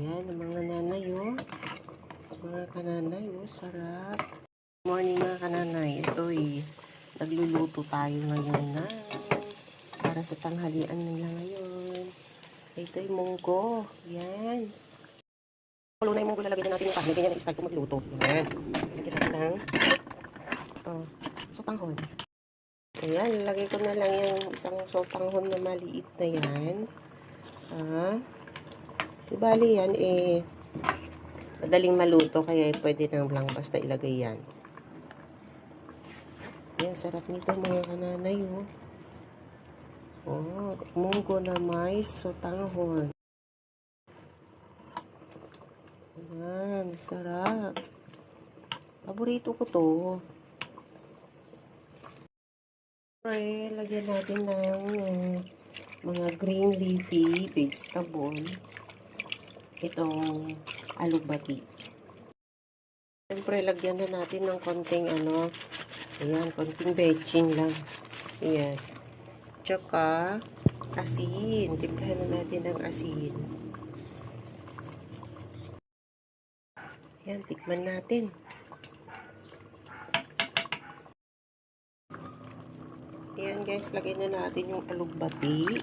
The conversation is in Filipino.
Yan, ang mga nanay, oh. Mga kananay, oh, sarap. Morning, mga kananay. Ito, eh. Nagluluto tayo ngayon na para sa tanghalian nila ngayon. Ito yung munggo. Yan. Kulo na yung munggo, lalagyan na natin yung karne. Ganyan ang start ko magluto. Yan. Lagyan natin ng oh, sotanghon. Ayan, lalagay ko na lang yung isang sotanghon na maliit na yan. Ah. Di bali yan, eh, madaling maluto, kaya eh, pwede na lang basta ilagay yan. Yan, sarap nito mga kananay, oh. Oh, munggo na mais, sotanghon. Yan, sarap. Paborito ko to. Siyempre, lagyan natin ng uh, mga green leafy vegetable. Itong alubati. Siyempre, lagyan na natin ng konting ano, ayan, konting betching lang. Ayan. Tsaka, asin. Timplahan na natin ng asin. Ayan, tikman natin. Ayan guys, lagay na natin yung alugbati.